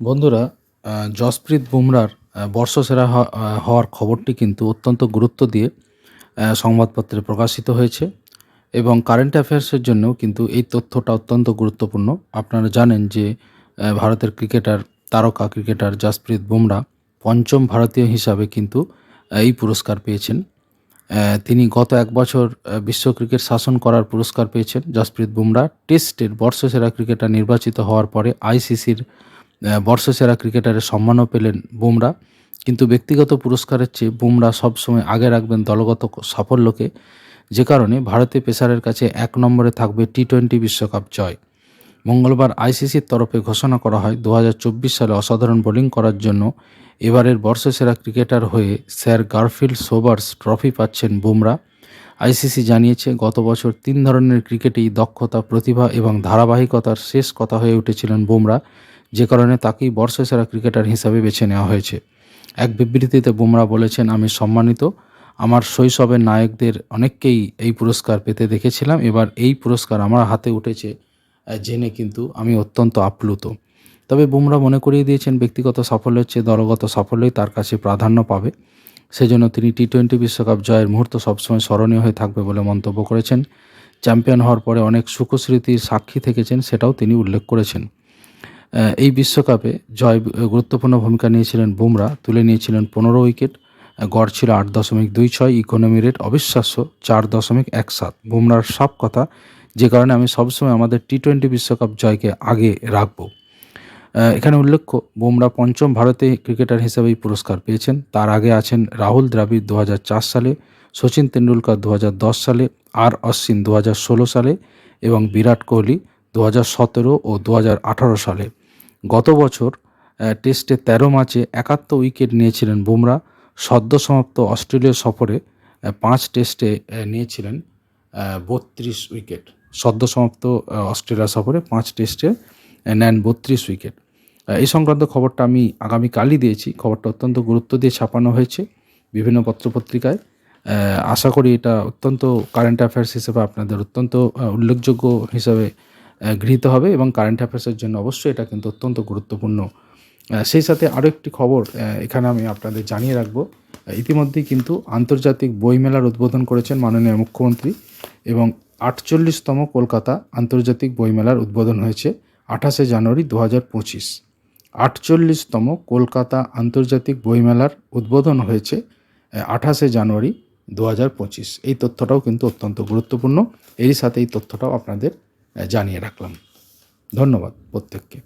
বন্ধুরা জসপ্রীত বুমরার বর্ষসেরা হওয়ার খবরটি কিন্তু অত্যন্ত গুরুত্ব দিয়ে সংবাদপত্রে প্রকাশিত হয়েছে এবং কারেন্ট অ্যাফেয়ার্সের জন্যও কিন্তু এই তথ্যটা অত্যন্ত গুরুত্বপূর্ণ। আপনারা জানেন যে ভারতের ক্রিকেটার, তারকা ক্রিকেটার জসপ্রীত বুমরা পঞ্চম ভারতীয় হিসাবে কিন্তু এই পুরস্কার পেয়েছেন। তিনি গত এক বছর বিশ্ব ক্রিকেট শাসন করার পুরস্কার পেয়েছেন। জসপ্রীত বুমরা টেস্টের বর্ষসেরা ক্রিকেটার নির্বাচিত হওয়ার পরে আইসিসির বর্ষসেরা ক্রিকেটারের সম্মানও পেলেন বুমরা। কিন্তু ব্যক্তিগত পুরস্কারের চেয়ে বুমরা সবসময় আগে রাখবেন দলগত সাফল্যকে। যে কারণে ভারতীয় পেসারের কাছে এক নম্বরে থাকবে টি টোয়েন্টি বিশ্বকাপ জয়। মঙ্গলবার আইসিসির তরফে ঘোষণা করা হয় দু হাজার চব্বিশ সালে অসাধারণ বোলিং করার জন্য এবারের বর্ষসেরা ক্রিকেটার হয়ে স্যার গার্ফিল্ড সোবার্স ট্রফি পাচ্ছেন বুমরা। আইসিসি জানিয়েছে, গত বছর তিন ধরনের ক্রিকেটেই দক্ষতা, প্রতিভা এবং ধারাবাহিকতার শেষ কথা হয়ে উঠেছিলেন বুমরা, যে কারণে তাকেই বর্ষসেরা ক্রিকেটার হিসাবে বেছে নেওয়া হয়েছে। এক বিবৃতিতে বুমরা বলেছেন, আমি সম্মানিত। আমার শৈশবের নায়কদের অনেককেই এই পুরস্কার পেতে দেখেছিলাম। এবার এই পুরস্কার আমার হাতে উঠেছে জেনে কিন্তু আমি অত্যন্ত আপ্লুত। তবে বুমরা মনে করিয়ে দিয়েছেন, ব্যক্তিগত সাফল্যের চেয়ে দলগত সাফল্যই তার কাছে প্রাধান্য পাবে। সেজন্য তিনি টি টোয়েন্টি বিশ্বকাপ জয়ের মুহূর্ত সবসময় স্মরণীয় হয়ে থাকবে বলে মন্তব্য করেছেন। চ্যাম্পিয়ন হওয়ার পরে অনেক সুখস্মৃতির সাক্ষী থেকেছেন, সেটাও তিনি উল্লেখ করেছেন। এই বিশ্বকাপে জয় গুরুত্বপূর্ণ ভূমিকা নিয়েছিলেন বুমরা, তুলে নিয়েছিলেন পনেরো উইকেট। গড় ছিল আট দশমিক দুই ছয় ইকোনমি রেট অবিশ্বাস্য চার দশমিক এক সাত। বুমরার সব কথা, যে কারণে আমি সবসময় আমাদের টি টোয়েন্টি বিশ্বকাপ জয়কে আগে রাখব। এখানে উল্লেখ্য, বুমরা পঞ্চম ভারতে ক্রিকেটার হিসেবেই পুরস্কার পেয়েছেন। তার আগে আছেন রাহুল দ্রাবিড় দু হাজার চার সালে, সচিন তেন্ডুলকর দু সালে, আর অশ্বিন দু হাজার ষোলো সালে এবং বিরাট কোহলি দু ও দু হাজার আঠারো সালে। গত বছর টেস্টে তেরো ম্যাচে একাত্তর উইকেট নিয়েছিলেন বুমরা। সদ্য সমাপ্ত অস্ট্রেলিয়া সফরে পাঁচ টেস্টে নিয়েছিলেন বত্রিশ উইকেট। সদ্য সমাপ্ত অস্ট্রেলিয়া সফরে পাঁচ টেস্টে নেন বত্রিশ উইকেট। এই সংক্রান্ত খবরটা আমি আগামীকালই দিয়েছি। খবরটা অত্যন্ত গুরুত্ব দিয়ে ছাপানো হয়েছে বিভিন্ন পত্রপত্রিকায়। আশা করি এটা অত্যন্ত কারেন্ট অ্যাফেয়ার্স হিসেবে আপনাদের অত্যন্ত উল্লেখযোগ্য হিসাবে গৃহীত হবে এবং কারেন্ট অ্যাফেয়ার্সের জন্য অবশ্যই এটা কিন্তু অত্যন্ত গুরুত্বপূর্ণ। সেই সাথে আরও একটি খবর এখানে আমি আপনাদের জানিয়ে রাখব। ইতিমধ্যেই কিন্তু আন্তর্জাতিক বইমেলার উদ্বোধন করেছেন মাননীয় মুখ্যমন্ত্রী এবং আটচল্লিশতম কলকাতা আন্তর্জাতিক বইমেলার উদ্বোধন হয়েছে আঠাশে জানুয়ারি দু হাজার পঁচিশ। আটচল্লিশতম কলকাতা আন্তর্জাতিক বইমেলার উদ্বোধন হয়েছে আঠাশে জানুয়ারি দু হাজার পঁচিশ। এই তথ্যটাও কিন্তু অত্যন্ত গুরুত্বপূর্ণ। এরই সাথে এই তথ্যটাও আপনাদের জানিয়ে রাখলাম। ধন্যবাদ প্রত্যেককে।